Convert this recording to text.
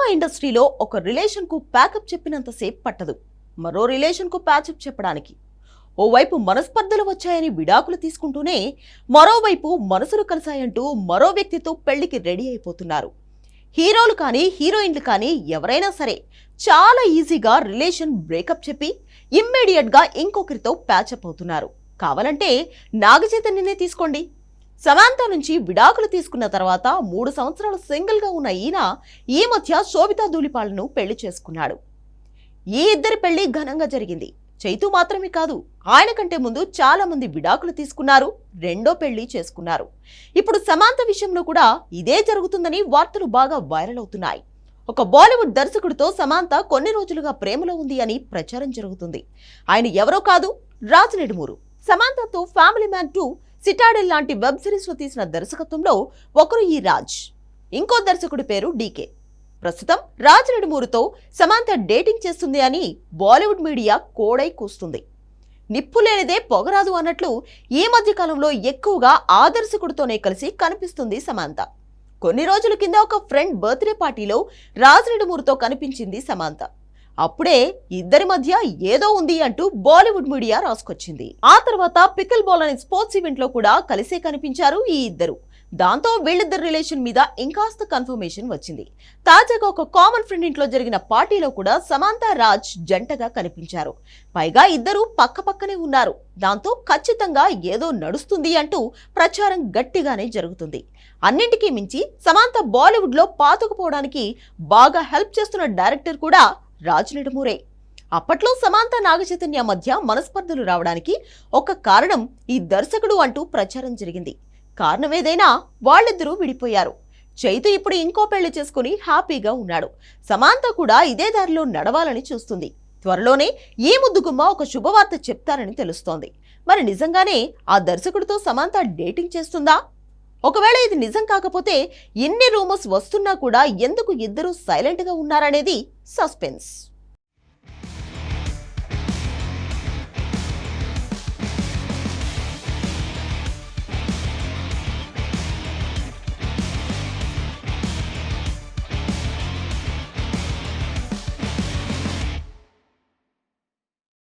Cinema ఇండస్ట్రీలో ఒక రిలేషన్కు pack up చెప్పినంతసేపు పట్టదు. మరో రిలేషన్కు ప్యాచప్ చెప్పడానికి. ఓవైపు మనస్పర్ధలు వచ్చాయని విడాకులు తీసుకుంటూనే మరోవైపు మనసులు కలిశాయంటూ మరో వ్యక్తితో పెళ్ళికి రెడీ అయిపోతున్నారు. హీరోలు కానీ హీరోయిన్లు కానీ ఎవరైనా సరే చాలా ఈజీగా రిలేషన్ బ్రేకప్ చెప్పి ఇమ్మీడియట్గా ఇంకొకరితో ప్యాచప్ అవుతున్నారు. కావాలంటే నాగచైతన్యనే తీసుకోండి. సమాంత నుంచి విడాకులు తీసుకున్న తర్వాత మూడు సంవత్సరాలు సింగిల్గా ఉన్న ఈయన ఈ మధ్య శోభితా ధూళిపాలను పెళ్ళి చేసుకున్నాడు. ఈ ఇద్దరి పెళ్ళి ఘనంగా జరిగింది. చైతు మాత్రమే కాదు ఆయన కంటే ముందు చాలా మంది విడాకులు తీసుకున్నారు రెండో పెళ్ళి చేసుకున్నారు. ఇప్పుడు సమాంత విషయంలో కూడా ఇదే జరుగుతుందని వార్తలు బాగా వైరల్ అవుతున్నాయి. ఒక బాలీవుడ్ దర్శకుడితో సమాంత కొన్ని రోజులుగా ప్రేమలో ఉంది అని ప్రచారం జరుగుతుంది. ఆయన ఎవరో కాదు రాజ్ నెడుమూరు సమాంతతో ఫ్యామిలీ మ్యాన్ టూ సిటాడెల్ లాంటి వెబ్ సిరీస్లో తీసిన దర్శకత్వంలో ఒకరు ఈ రాజ్. ఇంకో దర్శకుడి పేరు డీకే. ప్రస్తుతం రాజ్ నెడుమూరుతో సమాంత డేటింగ్ చేస్తుంది అని బాలీవుడ్ మీడియా కోడై కూస్తుంది. నిప్పు లేనిదే పొగరాదు అన్నట్లు ఈ మధ్య కాలంలో ఎక్కువగా ఆ దర్శకుడితోనే కలిసి కనిపిస్తుంది సమాంత. కొన్ని రోజుల కింద ఒక ఫ్రెండ్ బర్త్డే పార్టీలో రాజ్ నెడుమూరుతో కనిపించింది సమాంత. అప్పుడే ఇద్దరి మధ్య ఏదో ఉంది అంటూ బాలీవుడ్ మీడియా రాసుకొచ్చింది. ఆ తర్వాత పికిల్ బాల్ అనే స్పోర్ట్స్ ఈవెంట్లో కూడా కలిసే కనిపించారు ఈ ఇద్దరు. దాంతో వీళ్ళిద్దరి రిలేషన్ మీద ఇంకాస్త కన్ఫర్మేషన్ వచ్చింది. తాజాగా ఒక కామన్ ఫ్రెండ్ ఇంట్లో జరిగిన పార్టీలో కూడా సమాంత రాజ్ జంటగా కనిపించారు. పైగా ఇద్దరు పక్క పక్కనే ఉన్నారు. దాంతో ఖచ్చితంగా ఏదో నడుస్తుంది అంటూ ప్రచారం గట్టిగానే జరుగుతుంది. అన్నింటికీ మించి సమాంత బాలీవుడ్లో పాతుకుపోవడానికి బాగా హెల్ప్ చేస్తున్న డైరెక్టర్ కూడా రాజ్ అప్పట్లో సమాంత నాగచైతన్య మధ్య మనస్పర్ధలు రావడానికి ఒక కారణం ఈ దర్శకుడు అంటూ ప్రచారం జరిగింది. కారణం ఏదైనా వాళ్ళిద్దరూ విడిపోయారు. చైతు ఇప్పుడు ఇంకో పెళ్ళి చేసుకుని హ్యాపీగా ఉన్నాడు. సమాంత కూడా ఇదే దారిలో నడవాలని చూస్తుంది. త్వరలోనే ఈ ముద్దుగుమ్మ ఒక శుభవార్త చెప్తారని తెలుస్తోంది. మరి నిజంగానే ఆ దర్శకుడితో సమాంత డేటింగ్ చేస్తుందా? ఒకవేళ ఇది నిజం కాకపోతే ఎన్ని రూమర్స్ వస్తున్నా కూడా ఎందుకు ఇద్దరూ సైలెంట్గా ఉన్నారనేది సస్పెన్స్.